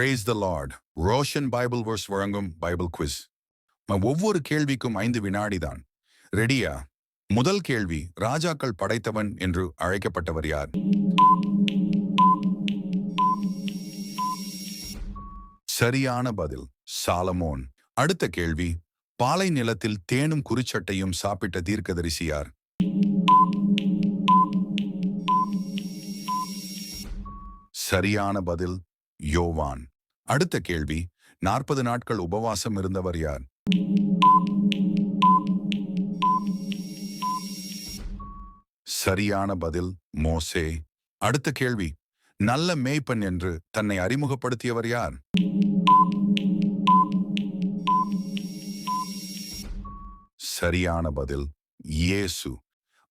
Praise the lord Roshan Bible verse வழங்கும் Bible quiz ஒவ்வொரு கேள்விக்கும் ஐந்து வினாடிதான். ரெடியா முதல் கேள்வி ராஜாக்கள் படைத்தவன் என்று அழைக்கப்பட்டவர் யார்? சரியான பதில் சாலமோன். அடுத்த கேள்வி பாலை நிலத்தில் தேனும் குறிச்சட்டையும் சாப்பிட்ட தீர்க்கதரிசி யார்? சரியான பதில் யோவான். அடுத்த கேள்வி நாற்பது நாட்கள் உபவாசம் இருந்தவர் யார்? சரியான பதில் மோசே. அடுத்த கேள்வி நல்ல மேய்ப்பன் என்று தன்னை அறிமுகப்படுத்தியவர் யார்? சரியான பதில் இயேசு.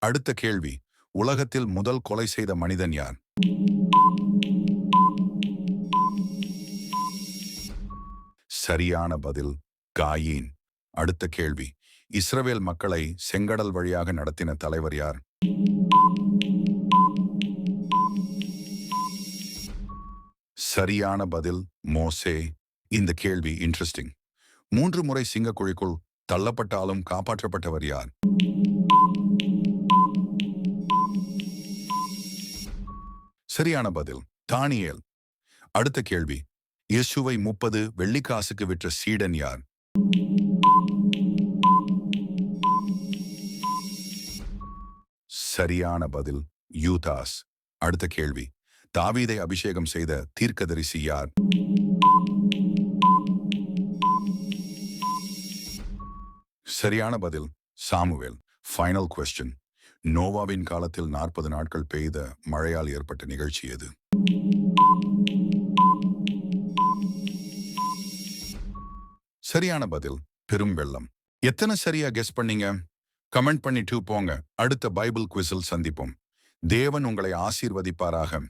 அடுத்த கேள்வி உலகத்தில் முதல் கொலை செய்த மனிதன் யார்? சரியான பதில். காயின். அடுத்த கேள்வி. இஸ்ரவேல் மக்களை செங்கடல் வழியாக நடத்தின தலைவர் யார்? சரியான பதில் மோசே. இந்த கேள்வி இன்ட்ரெஸ்டிங் மூன்று முறை சிங்கக்குழிக்குள் தள்ளப்பட்டாலும் காப்பாற்றப்பட்டவர் யார்? சரியான பதில் தானியேல். அடுத்த கேள்வி. இயேசுவை முப்பது வெள்ளிக்காசுக்கு விற்ற சீடன் யார்? சரியான பதில் யூதாஸ். அடுத்த கேள்வி. தாவீதை அபிஷேகம் செய்த தீர்க்கதரிசி யார்? சரியான பதில் சாமுவேல். ஃபைனல் கொஸ்டின் நோவாவின் காலத்தில் நாற்பது நாட்கள் பெய்த மழையால் ஏற்பட்ட நிகழ்ச்சி எது? சரியான பதில் பெரும் வெள்ளம். எத்தனை சரியா கெஸ் பண்ணீங்க? கமெண்ட் பண்ணிட்டு போங்க. அடுத்த பைபிள் குவிஸில் சந்திப்போம். தேவன் உங்களை ஆசீர்வதிப்பாராக.